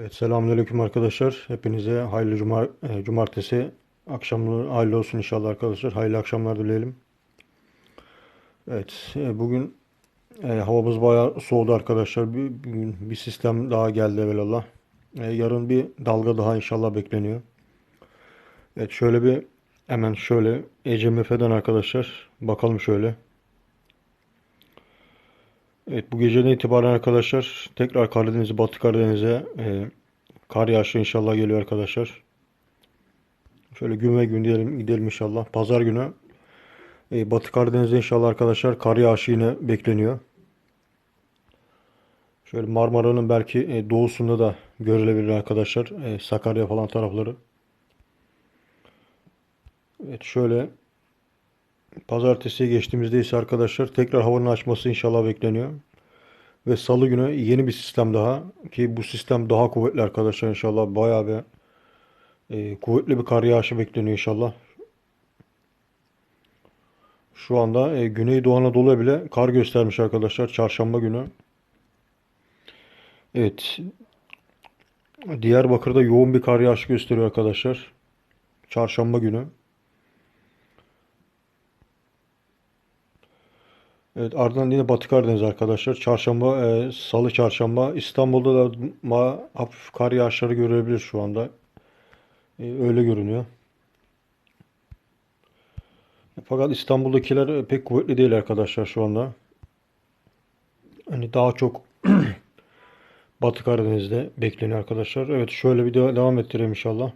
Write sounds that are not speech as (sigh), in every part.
Evet, selamünaleyküm arkadaşlar. Hepinize hayırlı cuma, e, cumartesi akşamları hayırlı olsun inşallah arkadaşlar. Hayırlı akşamlar dileyelim. Evet, e, bugün e, havamız bayağı soğudu arkadaşlar. Bir, bugün bir sistem daha geldi evvelallah. E, yarın bir dalga daha inşallah bekleniyor. Evet, şöyle bir hemen şöyle ECMF'den arkadaşlar bakalım şöyle. Evet bu geceden itibaren arkadaşlar tekrar Karadeniz'e, Batı Karadeniz'e e, kar yağışı inşallah geliyor arkadaşlar. Şöyle gün ve gün diyelim, gidelim inşallah. Pazar günü e, Batı Karadeniz'de inşallah arkadaşlar kar yağışı yine bekleniyor. Şöyle Marmara'nın belki e, doğusunda da görülebilir arkadaşlar. E, Sakarya falan tarafları. Evet şöyle Pazartesiye geçtiğimizde ise arkadaşlar tekrar havanın açması inşallah bekleniyor. Ve salı günü yeni bir sistem daha ki bu sistem daha kuvvetli arkadaşlar inşallah bayağı bir e, kuvvetli bir kar yağışı bekleniyor inşallah. Şu anda e, Güneydoğu Anadolu'ya bile kar göstermiş arkadaşlar çarşamba günü. Evet. Diyarbakır'da yoğun bir kar yağışı gösteriyor arkadaşlar. Çarşamba günü. Evet ardından yine Batı Karadeniz arkadaşlar. Çarşamba, e, Salı çarşamba İstanbul'da da ma hafif kar yağışları görebilir şu anda. E, öyle görünüyor. Fakat İstanbul'dakiler pek kuvvetli değil arkadaşlar şu anda. Hani daha çok (clears throat) Batı Karadeniz'de bekleniyor arkadaşlar. Evet şöyle bir de devam ettireyim inşallah.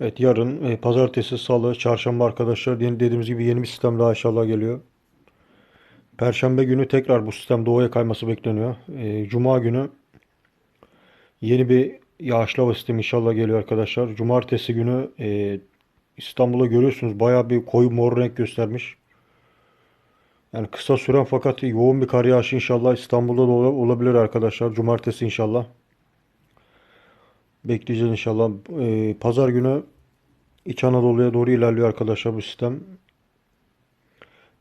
Evet yarın e, pazartesi, salı, çarşamba arkadaşlar dediğimiz gibi yeni bir sistem daha inşallah geliyor. Perşembe günü tekrar bu sistem doğuya kayması bekleniyor. E, Cuma günü yeni bir yağışlı hava sistemi inşallah geliyor arkadaşlar. Cumartesi günü e, İstanbul'a görüyorsunuz bayağı bir koyu mor renk göstermiş. Yani kısa süren fakat yoğun bir kar yağışı inşallah İstanbul'da da olabilir arkadaşlar. Cumartesi inşallah. Bekleyeceğiz inşallah. Ee, Pazar günü İç Anadolu'ya doğru ilerliyor arkadaşlar bu sistem.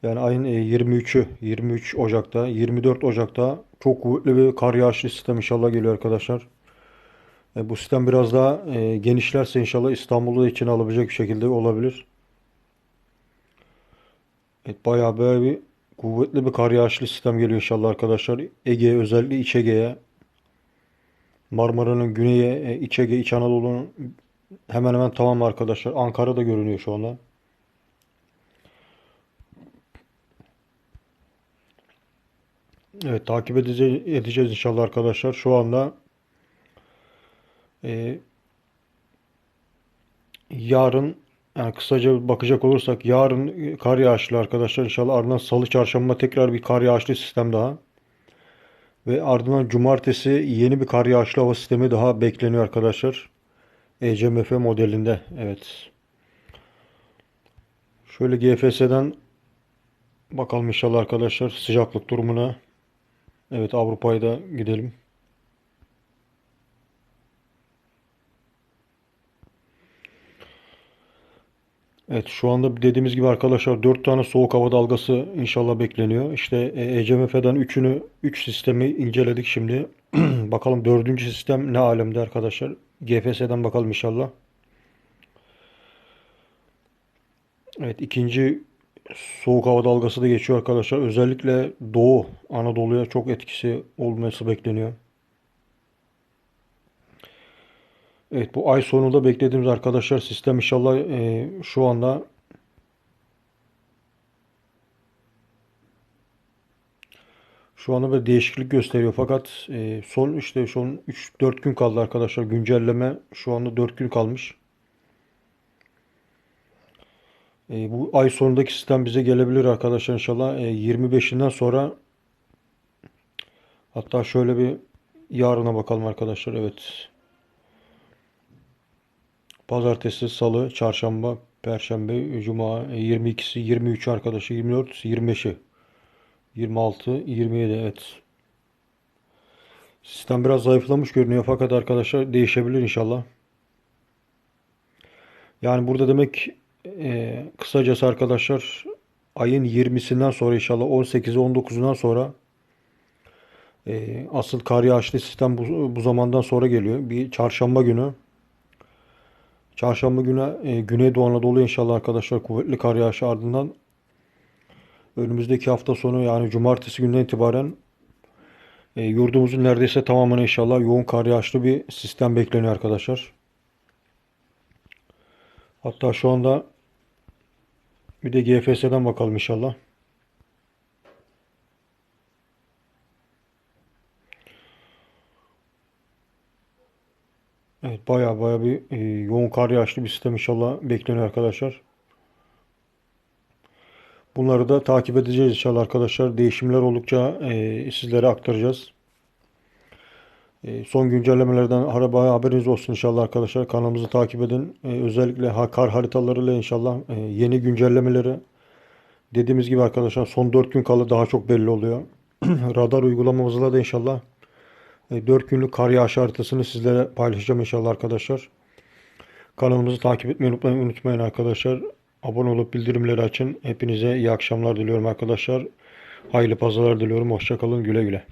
Yani ayın 23'ü, 23 Ocak'ta, 24 Ocak'ta çok kuvvetli bir kar yağışlı sistem inşallah geliyor arkadaşlar. E, bu sistem biraz daha e, genişlerse inşallah İstanbul'u da içine alabilecek bir şekilde olabilir. Evet, bayağı böyle bir kuvvetli bir kar yağışlı sistem geliyor inşallah arkadaşlar. Ege özellikle İç Ege'ye Marmara'nın güneye, e, İç Ege, İç Anadolu'nun hemen hemen tamam arkadaşlar. Ankara'da görünüyor şu anda. Evet takip edeceğiz, edeceğiz inşallah arkadaşlar. Şu anda e, yarın yani kısaca bakacak olursak yarın kar yağışlı arkadaşlar inşallah ardından salı çarşamba tekrar bir kar yağışlı sistem daha. Ve ardından cumartesi yeni bir kar yağışlı hava sistemi daha bekleniyor arkadaşlar. ECMF modelinde. Evet. Şöyle GFS'den bakalım inşallah arkadaşlar sıcaklık durumuna. Evet Avrupa'ya da gidelim. Evet şu anda dediğimiz gibi arkadaşlar 4 tane soğuk hava dalgası inşallah bekleniyor. İşte ECMF'den 3'ünü 3 sistemi inceledik şimdi. (clears throat) bakalım 4. sistem ne alemde arkadaşlar. GFS'den bakalım inşallah. Evet ikinci soğuk hava dalgası da geçiyor arkadaşlar. Özellikle Doğu Anadolu'ya çok etkisi olması bekleniyor. Evet bu ay sonunda beklediğimiz arkadaşlar sistem inşallah e, şu anda şu anda bir değişiklik gösteriyor fakat e, son işte son 3-4 gün kaldı arkadaşlar güncelleme şu anda 4 gün kalmış. E, bu ay sonundaki sistem bize gelebilir arkadaşlar inşallah e, 25'inden sonra hatta şöyle bir yarına bakalım arkadaşlar evet. Pazartesi, Salı, Çarşamba, Perşembe, Cuma, 22'si, 23 arkadaşı, 24, 25'i, 26, 27 evet. Sistem biraz zayıflamış görünüyor fakat arkadaşlar değişebilir inşallah. Yani burada demek e, kısacası arkadaşlar ayın 20'sinden sonra inşallah 18'i 19'undan sonra e, asıl kar yağışlı sistem bu, bu zamandan sonra geliyor. Bir çarşamba günü Çarşamba günü e, Güneydoğu Anadolu inşallah arkadaşlar kuvvetli kar yağışı ardından önümüzdeki hafta sonu yani cumartesi günden itibaren e, yurdumuzun neredeyse tamamına inşallah yoğun kar yağışlı bir sistem bekleniyor arkadaşlar. Hatta şu anda bir de GFS'den bakalım inşallah. Evet baya baya bir e, yoğun kar yağışlı bir sistem inşallah bekleniyor arkadaşlar. Bunları da takip edeceğiz inşallah arkadaşlar. Değişimler oldukça e, sizlere aktaracağız. E, son güncellemelerden arabaya haberiniz olsun inşallah arkadaşlar. Kanalımızı takip edin. E, özellikle ha, kar haritalarıyla inşallah e, yeni güncellemeleri dediğimiz gibi arkadaşlar son 4 gün kala daha çok belli oluyor. (clears throat) Radar uygulamamızla da inşallah 4 günlük kar yağışı haritasını sizlere paylaşacağım inşallah arkadaşlar. Kanalımızı takip etmeyi unutmayın, unutmayın arkadaşlar. Abone olup bildirimleri açın. Hepinize iyi akşamlar diliyorum arkadaşlar. Hayırlı pazarlar diliyorum. Hoşçakalın. Güle güle.